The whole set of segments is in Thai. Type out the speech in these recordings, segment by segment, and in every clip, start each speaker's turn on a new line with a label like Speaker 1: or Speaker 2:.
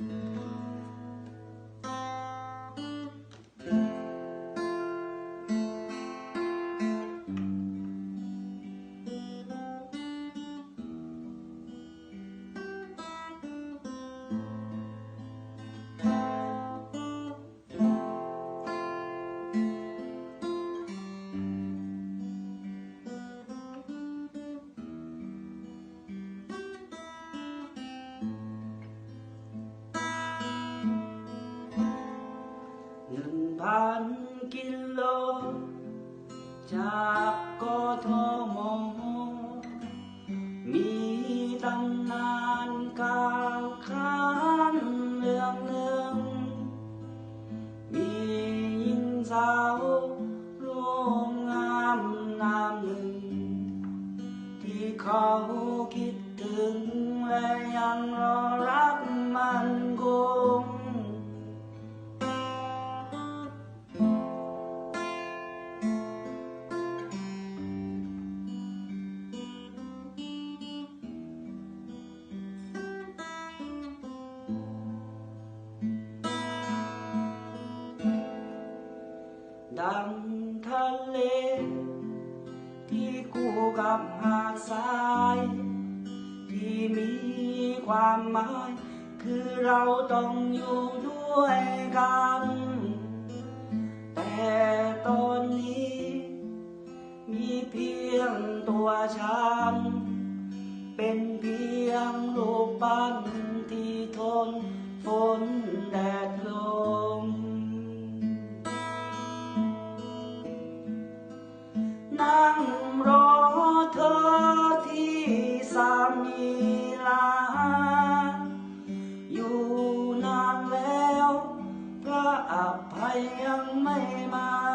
Speaker 1: ห จากกทมมีตำนานกล่าวขานเรื่องหนึ่ง มีหญิงสาวรูปงามนามหนึ่ง ที่เขาคิดถึงและยังรอรักมันคง คู่กับหาดทราย ที่มีความหมาย คือเราต้องอยู่ด้วยกัน นั่งรอเธอที่สามีลา อยู่นานแล้วพระอภัยยังไม่มา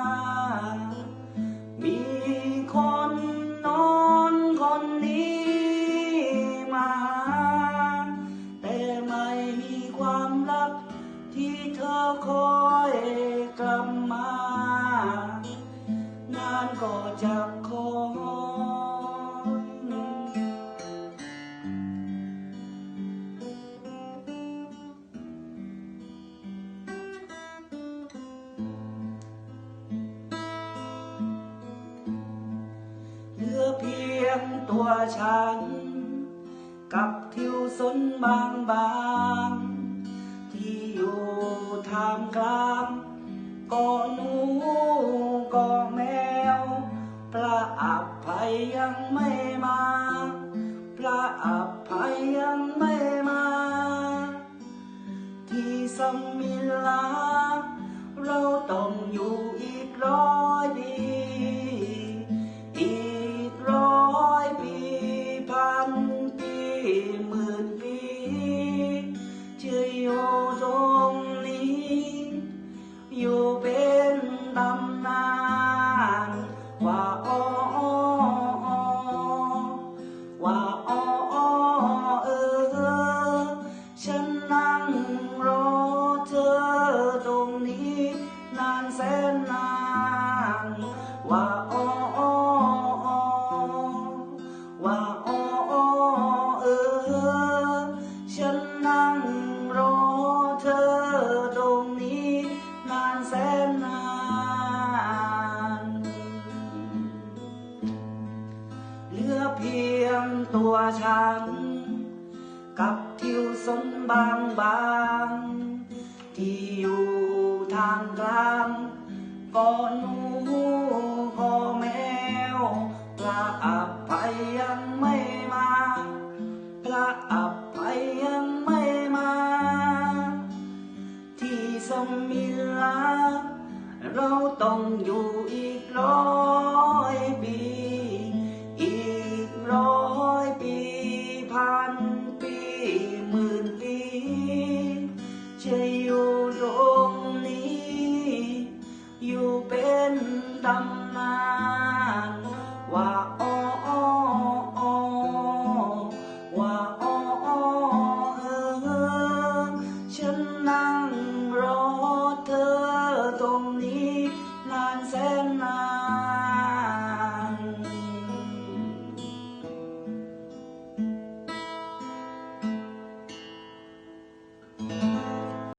Speaker 1: ยงตัวฉัน กับทิวสนบางบางๆที่อยู่ทามกลางก็หนูก็แมว พระอภัยยังไม่มา พระอภัยยังไม่มา ที่สมิลา ว่าอ้ออ้อว่าอ้ออ้อเออ ฉันนั่งรอเธอตรงนี้นานแสนนาน เหลือเพียงตัวฉัน กับทิวสนบางบางที่อยู่ทางกลางก็หนู ต้องอยู่อีกร้อยปี อีกร้อยปี พันปีหมื่นปีจะอยู่ตรงนี้ อยู่เป็นตำนานว่าอ้ออ้อว่าอ้อ